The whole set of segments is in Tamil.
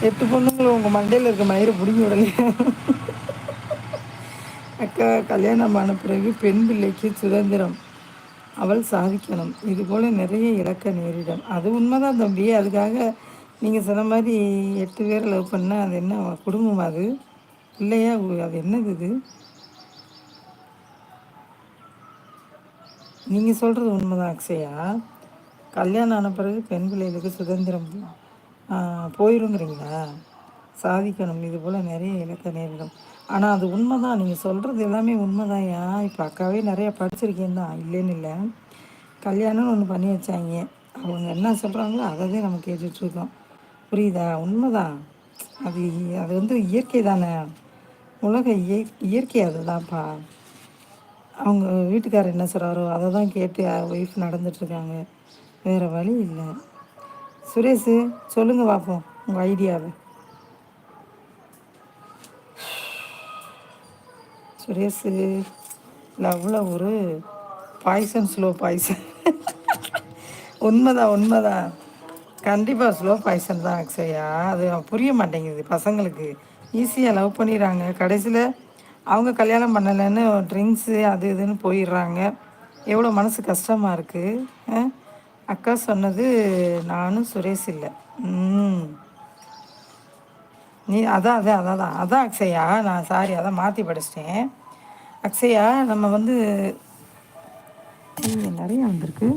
எட்டு பொண்ணுங்களை உங்கள் மண்டையில் இருக்க மயிரை பிடிங்கி விடலையா. அக்கா கல்யாணமான பிறகு பெண் பிள்ளைக்கு சுதந்திரம். அவள் சாதிக்கணும். இது போல் நிறைய இழக்க நேரிடும். அது உண்மைதான் தம்பி. அதுக்காக நீங்கள் சொன்ன மாதிரி எட்டு பேர் லவ் பண்ணால் அது என்ன குடும்பம் அது? இல்லையா அது என்னது இது? நீங்கள் சொல்கிறது உண்மைதான் அக்ஷயா. கல்யாணம் ஆன பிறகு பெண் பிள்ளைகளுக்கு சுதந்திரம். போயிருங்கிறீங்களா? சாதிக்கணும். இது போல் நிறைய இலக்க நேரிடும். ஆனால் அது உண்மை தான் நீங்கள் சொல்கிறது எல்லாமே உண்மை தான் ஏன் இப்போ அக்காவே நிறையா படிச்சிருக்கேன் தான். இல்லைன்னு இல்லை. கல்யாணம்னு ஒன்று பண்ணி வச்சாங்க. அவங்க என்ன சொல்கிறாங்களோ அதை தான் நம்ம கேட்டுட்ருக்கோம். புரியுதா? உண்மைதான். அது அது வந்து இயற்கை தானே. உலக இய இயற்கை அதுதான்ப்பா. அவங்க வீட்டுக்காரர் என்ன சொல்கிறாரோ அதை தான் கேட்டு ஒய்ஃப் நடந்துட்டுருக்காங்க வேறு வழி இல்லை. சுரேஷு சொல்லுங்கள் பார்ப்போம் உங்கள் ஐடியாவை. சுரேஷு லவ்வில் ஒரு பாய்சன் ஸ்லோ பாய்சன். உண்மைதான் உண்மைதான். கண்டிப்பாக ஸ்லோ பாய்சன் தான் அக்ஷயா. அது புரிய மாட்டேங்குது பசங்களுக்கு. ஈஸியாக லவ் பண்ணிடுறாங்க கடைசியில் அவங்க கல்யாணம் பண்ணலைன்னு ட்ரிங்க்ஸு அது இதுன்னு போயிடுறாங்க. எவ்வளோ மனசு கஷ்டமாக இருக்குது அக்கா சொன்னது நானும் சுரேஷ் இல்லை. நீ அதான் அதான் அதான் தான் அதான் அக்ஷயா. நான் சாரி அதான் மாற்றி படிச்சிட்டேன். அக்ஷயா நம்ம வந்து நிறைய வந்திருக்கு.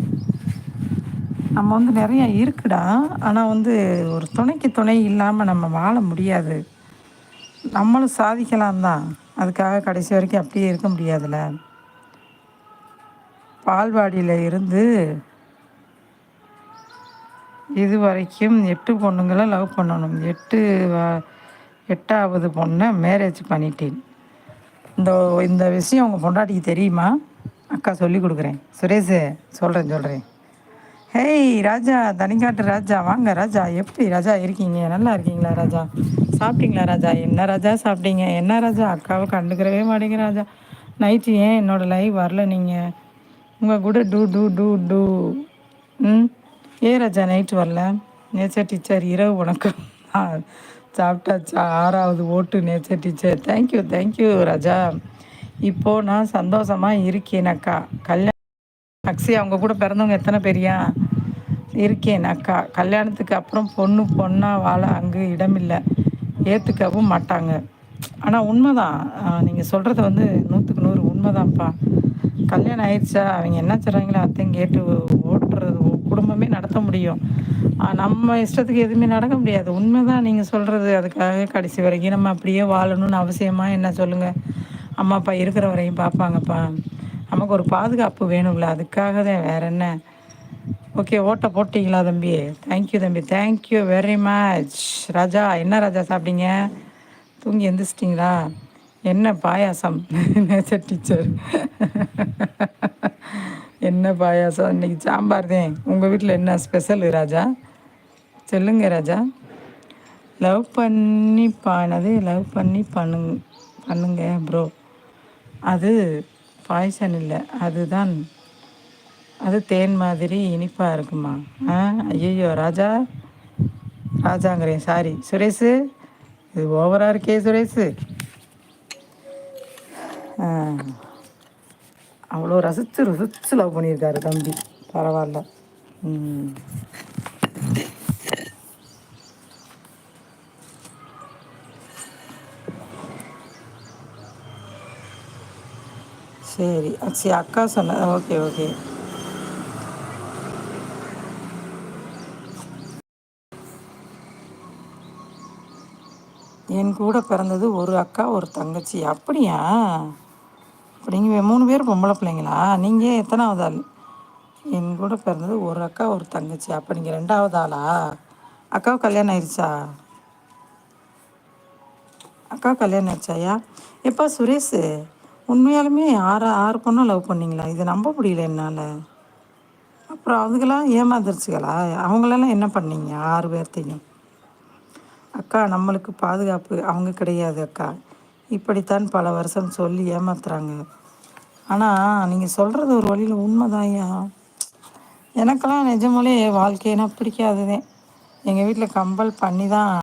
நம்ம வந்து நிறையா இருக்குடா. ஆனால் வந்து ஒரு துணைக்கு துணை இல்லாமல் நம்ம வாழ முடியாது. நம்மளும் சாதிக்கலாம் தான். அதுக்காக கடைசி வரைக்கும் அப்படியே இருக்க முடியாதுல்ல. பால்வாடியில் இருந்து இது வரைக்கும் எட்டு பொண்ணுங்களை லவ் பண்ணணும். எட்டு எட்டாவது பொண்ணை மேரேஜ் பண்ணிட்டேன். இந்த இந்த விஷயம் உங்கள் பொண்டாட்டிக்கு தெரியுமா? அக்கா சொல்லி கொடுக்குறேன். சுரேஷு சொல்கிறேன் சொல்கிறேன் ஹேய் ராஜா தனிக்காட்டு ராஜா. வாங்க ராஜா. எப்படி ராஜா இருக்கீங்க? நல்லா இருக்கீங்களா ராஜா? சாப்பிட்டீங்களா ராஜா? என்ன ராஜா சாப்பிட்டீங்க? என்ன ராஜா? அக்காவை கண்டுக்கிறவே மாட்டேங்க ராஜா. நைட்டு ஏன் என்னோடய லைவ் வரல நீங்கள் உங்கள் கூட டூ டூ டூ டூ. ம்? ஏ ராஜா நைட்டு வரல? நேச்சர் டீச்சர் இரவு வணக்கம். சாப்பிட்டாச்சா? ஆறாவது ஓட்டு nature teacher thank you thank you Raja. இப்போது நான் சந்தோஷமாக இருக்கேனக்கா. கல்யாணம் அக்ஸி அவங்க கூட பிறந்தவங்க எத்தனை பேரியா? இருக்கேனக்கா. கல்யாணத்துக்கு அப்புறம் பொண்ணு பொண்ணாக வாழ அங்கே இடமில்லை. ஏற்றுக்கவும் மாட்டாங்க. ஆனால் உண்மைதான். நீங்கள் சொல்கிறது வந்து நூற்றுக்கு நூறு உண்மைதான்ப்பா. கல்யாணம் ஆயிடுச்சா? அவங்க என்ன சொல்கிறாங்களோ அத்தையும் கேட்டு குடும்பமே நடத்த முடியும். நம்ம இஷ்டத்துக்கு எதுவுமே நடக்க முடியாது. உண்மை தான் நீங்கள் சொல்கிறது அதுக்காக கடைசி வரைக்கும் நம்ம அப்படியே வாழணும்னு அவசியமாக என்ன சொல்லுங்கள் அம்மா அப்பா இருக்கிற வரையும் பார்ப்பாங்கப்பா. நமக்கு ஒரு பாதுகாப்பு வேணும்ல. அதுக்காக தான் வேற என்ன? ஓகே ஓட்டை போட்டிங்களா தம்பி? தேங்க்யூ தம்பி. தேங்க்யூ வெரி மச் ராஜா என்ன ராஜா சாப்பிட்டீங்க? தூங்கி எந்திரிச்சிட்டிங்களா? என்ன பாயாசம்? நேச்சர் டீச்சர் என்ன பாயாசம் இன்னைக்கு சாம்பார் தான். உங்கள் வீட்டில் என்ன ஸ்பெஷல் ராஜா? சொல்லுங்க ராஜா. லவ் பண்ணி பானது லவ் பண்ணி பண்ணுங்க பண்ணுங்க ப்ரோ அது பாய்சன் இல்லை. அதுதான் அது தேன் மாதிரி இனிப்பாக இருக்குமா? ஆ ஐயோ ராஜா. ராஜாங்கிறேன் சாரி சுரேஷு இது ஓவராக இருக்கே சுரேஷு. ஆ. அவ்வளோ ரசித்து ரசித்து லவ் பண்ணியிருக்காரு தம்பி. பரவாயில்ல. ம். சரி. சரி அக்கா சொன்ன ஓகே ஓகே. என் கூட பிறந்தது ஒரு அக்கா ஒரு தங்கச்சி. அப்படியா? அப்படிங்க மூணு பேர் பொம்பளை பிள்ளைங்களா? நீங்கள் எத்தனாவது ஆள்? என் கூட பிறந்தது ஒரு அக்கா ஒரு தங்கச்சி. அப்போ நீங்கள் ரெண்டாவது ஆளா? அக்காவுக்கு கல்யாணம் ஆயிடுச்சா அக்கா கல்யாணம் ஆயிடுச்சாயா எப்பா சுரேஷ்? உண்மையாலுமே ஆறு ஆறு பொண்ணும் லவ் பண்ணிங்களா? இதை நம்ப முடியல என்னால். அப்புறம் அதுக்கெல்லாம் ஏமாந்துருச்சுங்களா அவங்களெல்லாம் என்ன பண்ணீங்க? ஆறு பேர்த்தையும். அக்கா நம்மளுக்கு பாதுகாப்பு அவங்க கிடையாது அக்கா. இப்படித்தான் பல வருஷம் சொல்லி ஏமாத்துறாங்க. ஆனால் நீங்கள் சொல்கிறது ஒரு வழியில் உண்மைதாயா எனக்கெல்லாம் நிஜமாலே வாழ்க்கையினா பிடிக்காதுதே. எங்கள் வீட்டில் கம்பல் பண்ணி தான்